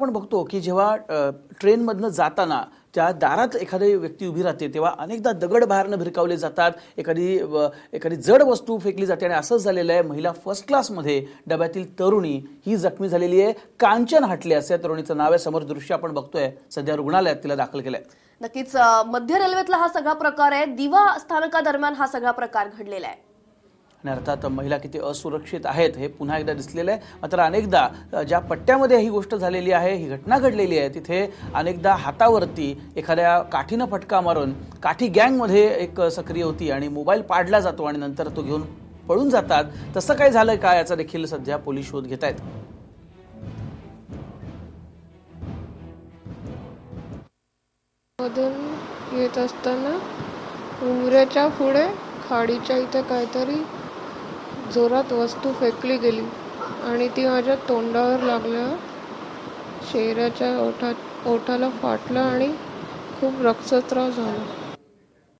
आपण बघतो की जेव्हा ट्रेनमधनं जाताना त्या दारात एखादी व्यक्ती उभी राहते तेव्हा अनेकदा दगड बाहेरनं भिरकावले जातात एखादी एखादी जड वस्तू फेकली जाते आणि असंच झालेलं आहे महिला फर्स्ट क्लासमध्ये डब्यातील तरुणी ही जखमी झालेली आहे. कांचन हाटले असं या तरुणीचं नाव आहे. समोर दृश्य आपण बघतोय. सध्या रुग्णालयात तिला दाखल केलंय. नक्कीच मध्य रेल्वेतला हा सगळा प्रकार आहे. दिवा स्थानकादरम्यान हा सगळा प्रकार घडलेला आहे. आणि अर्थात महिला किती असुरक्षित आहेत हे पुन्हा एकदा दिसलेलं आहे. मात्र अनेकदा ज्या पट्ट्यामध्ये ही गोष्ट झालेली आहे ही घटना घडलेली आहे तिथे अनेकदा हातावरती एखाद्या काठीनं फटका मारून काठी गँगमध्ये एक सक्रिय होती आणि मोबाईल पाडला जातो आणि नंतर तो घेऊन पळून जातात. तसं काय झालं का? याचा देखील सध्या पोलीस शोध घेत आहेत. मधून येत असताना उमऱ्याच्या पुढे खाडीच्या इथे काहीतरी जोरात वस्तू फेकली गेली आणि ती माझ्या तोंडावर लागल्या. चेहऱ्याच्या ओठात ओठाला फाटलं आणि खूप रक्तस्राव झाला.